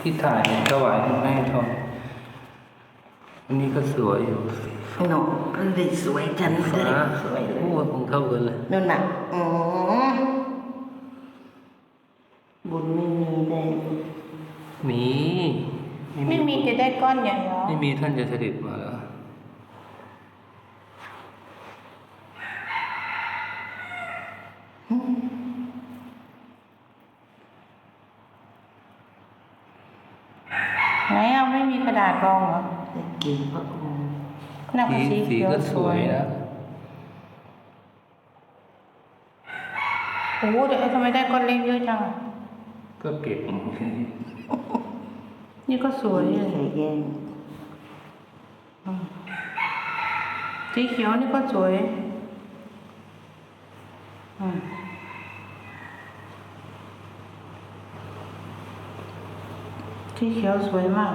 ที่ถ่ายถวายให้แม่ชมอันนี้ก็สวยอยู่หนูเลยสวยจันเลยฟ้าสวยเลยโอ้คงเท่ากันเลยนั่นน่ะอ๋อบุญไม่มีแดงมีไม่มีจะได้ก้อนใหญ่เหรอไม่มีท่านจะเสด็จมาแล้ว ไหนเอาไม่มีกระดาษรองเหรอแต่กี่พระองค์น่าจะสีสีสีเขียวก็สสววยยนะโอ้โหเดี๋ยวทำไมได้ก้อนเล็กเยอะจังอะก็เก็บ นี่ก็สวยไม่เลยใส่แยงสีเขียวนี่ก็สวย อืม สีเขียวสวยมาก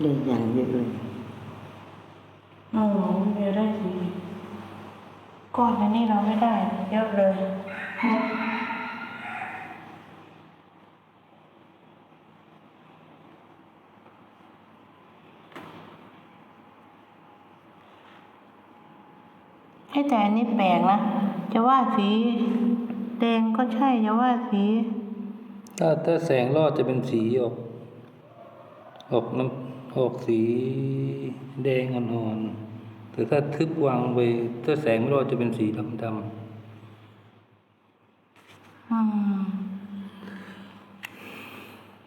เลยอย่างเยอะเลยโอ้โหเดี๋ยวได้สีก้อนอันนี้เราไม่ได้เยอะเลยให้แต่อันนี้แปลกนะ จะว่าสีแดงก็ใช่ จะว่าสี ถ้าถ้าแสงรอดจะเป็นสีออกออกน้ำออกสีแดงอ่อนๆแต่ถ้าทึบวางไปถ้าแสงไม่รอดจะเป็นสีดำอืม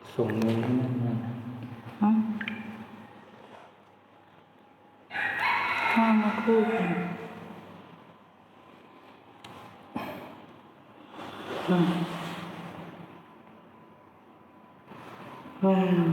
ๆส่งเงินให้นั่นมาอืมห้ามาคู่กันอืม ว้าว